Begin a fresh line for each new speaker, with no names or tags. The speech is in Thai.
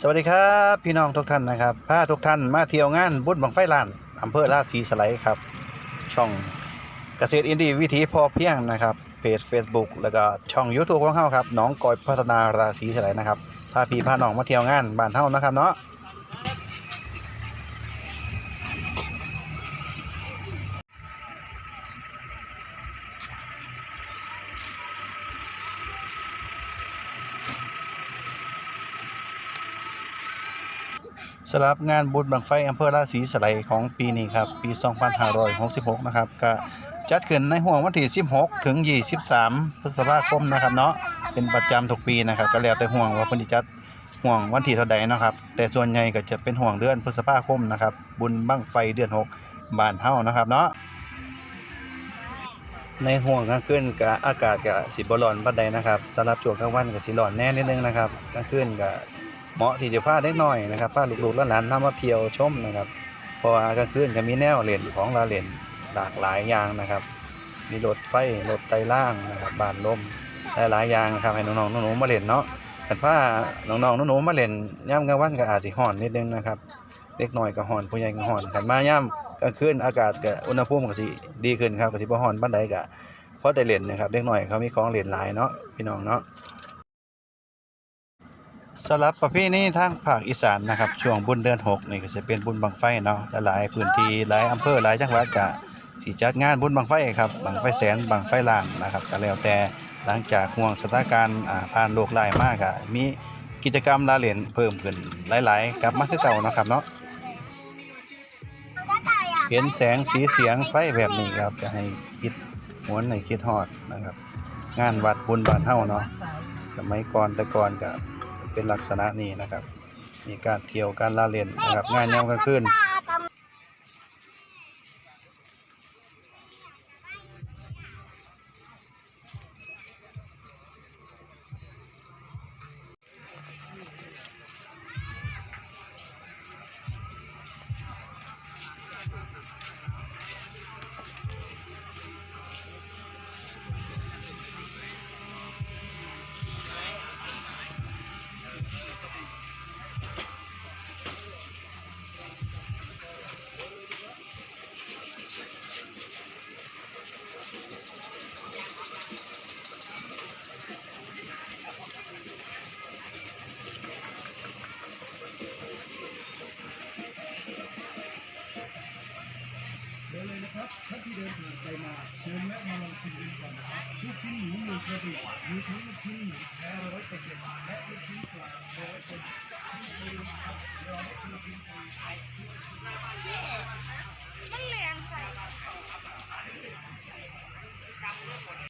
สวัสดีครับพี่น้องทุกท่านนะครับพาทุกท่านมาเที่ยวงานบุญบังไฟลานอำเภอราศีสไลยครับ ช่องเกษตรอินดี้วิถีพอเพียงนะครับเพจ Facebook แล้วก็ช่อง YouTube ของเฮาครับน้องกอยพัฒนาราศีสไลยนะครับพาพี่พาน้องมาเที่ยวงานบ้านเฮานะครับเนาะ สำหรับงานบุญบังไฟอำเภอราศีสไลของปีนี้ครับ ปี 2566 นะครับ ก็จัดขึ้นในห่วงวันที่ 16 ถึง 23 พฤษภาคมนะครับเนาะ เป็นประจำทุกปีนะครับ ก็แล้วแต่ห่วงว่าเพิ่จัดห่วงวันที่เท่าใดนะครับ แต่ส่วนใหญ่ก็จะเป็นห่วงเดือนพฤษภาคมนะครับ บุญบั้งไฟเดือน 6 บ้านเฮานะครับเนาะ ในห่วงกลางคืนก็อากาศก็สิบ่ร้อนปานใดนะครับสำหรับช่วงกลางวันก็สิร้อนแน่นิดนึงนะครับกลางคืนก็ เหมาะที่จะพาเด็กน้อยนะครับพาลูกๆหลานๆนำมาเที่ยวชมนะครับเพราะว่ากลางคืนก็มีแนวเล่นของลาเล่นหลากหลายอย่างนะครับ มีรถไฟรถไตล่างนะครับบานลมหลายๆอย่างนะครับให้น้องๆหนูๆมาเล่นเนาะแต่ถ้าน้องๆหนูๆมาเล่นย่ำกลางวันก็อาจสิร้อนนิดนึงนะครับเด็กน้อยก็ร้อนผู้ใหญ่ก็ร้อนกันมาย่ำกลางคืนอากาศก็อุณหภูมิก็สิดีขึ้นครับก็สิบ่ร้อนปานใดก็พอได้เล่นนะครับเด็กน้อยเขามีของเล่นหลายเนาะพี่น้องเนาะ สำหรับประเพณีทางภาคอีสานนะครับ ช่วงบุญเดือนหกนี่ก็จะเป็นบุญบังไฟเนาะหลายพื้นที่หลายอำเภอหลายจังหวัดก็สิจัดงานบุญบังไฟครับบังไฟแสนบังไฟล้านนะครับก็แล้วแต่หลังจากห่วงสถานการณ์ผ่านโรคร้ายมากก็มีกิจกรรมลาเล่นเพิ่มขึ้นหลาย ๆกลับมาคือเก่านะครับเนาะเห็นแสงสีเสียงไฟแบบนี้ครับก็ให้คิดหวนให้คิดฮอดนะครับ งานวัดบุญบ้านเฮาเนาะสมัยก่อนแต่ก่อนก็จะ เป็นลักษณะนี้นะครับ มีการเที่ยวการล่าเล่นนะครับงานยามกลางคืน
ท่านที่เดินผ่านไปมาเชิญแวะมาลองชิมกันก่อนนะครับลูกชิ้นหมูหนึ่งกระดูกมีทั้งลูกชิ้นหมูแท้ร้อยเปอร์เซ็นต์และลูกชิ้นปลาร้อยเปอร์เซ็นต์ชิ้นปลาครับรอลูกชิ้นฟรี